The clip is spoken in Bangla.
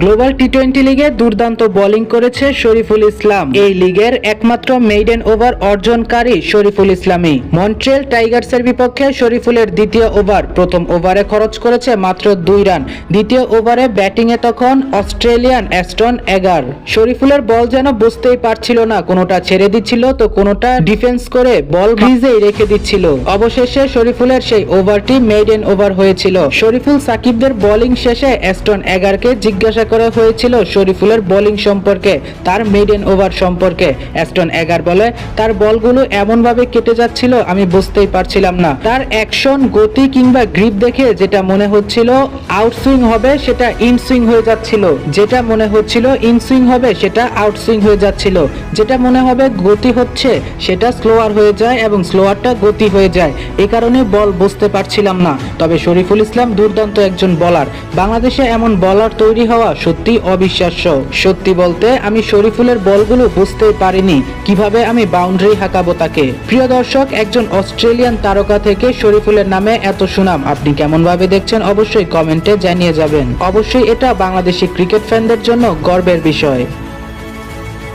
গ্লোবাল টি টোয়েন্টি লিগে দুর্দান্ত বোলিং করেছে শরীফুল ইসলাম। এই লিগের একমাত্র মেইডেন ওভার অর্জনকারী শরীফুল ইসলামই। মন্ট্রিয়াল টাইগার্সের বিপক্ষে শরীফুলের দ্বিতীয় ওভার প্রথম ওভারে খরচ করেছে মাত্র দুই রান। দ্বিতীয় ওভারে ব্যাটিংয়ে তখন অস্ট্রেলিয়ান অ্যাস্টন এগার। শরীফুলের বল যেন বুঝতেই পারছিল না, কোনোটা ছেড়ে দিচ্ছিল তো কোনোটা ডিফেন্স করে বল ক্রিজেই রেখে দিচ্ছিল। অবশেষে শরীফুলের সেই ওভারটি মেইডেন ওভার হয়েছিল। শরীফুল সাকিবদের বোলিং শেষে অ্যাস্টন এগারকে জিজ্ঞাসা করা হয়েছিল শরীফুলের বোলিং সম্পর্কে, তার মেইডেন ওভার সম্পর্কে। অ্যাস্টন এগার বলে, তার বলগুলো এমনভাবে কেটে যাচ্ছিল, আমি বুঝতেই পারছিলাম না। তার অ্যাকশন গতি কিংবা গ্রিপ দেখে যেটা মনে হচ্ছিল আউটসুইং হবে, সেটা ইনসুইং হয়ে যাচ্ছিল। যেটা মনে হচ্ছিল ইনসুইং হবে, সেটা আউটসুইং হয়ে যাচ্ছিল। যেটা মনে হবে গতি হচ্ছে, সেটা স্লোয়ার হয়ে যায় এবং স্লোয়ারটা গতি হয়ে যায়। এই কারণে বল বুঝতে পারছিলাম না। তবে শরীফুল ইসলাম দুর্দান্ত একজন বলার বাংলাদেশে এমন বলার তৈরি হওয়া সত্যি অবিশ্বাস্য। সত্যি বলতে, আমি শরীফুলের বলগুলো বুঝতেই পারিনি, কীভাবে আমি বাউন্ডারি হাঁকাবো তাকে। প্রিয় দর্শক, একজন অস্ট্রেলিয়ান তারকা থেকে শরীফুলের নামে এত সুনাম, আপনি কেমন ভাবে দেখছেন অবশ্যই কমেন্টে জানিয়ে যাবেন। অবশ্যই এটা বাংলাদেশি ক্রিকেট ফ্যানদের জন্য গর্বের বিষয়।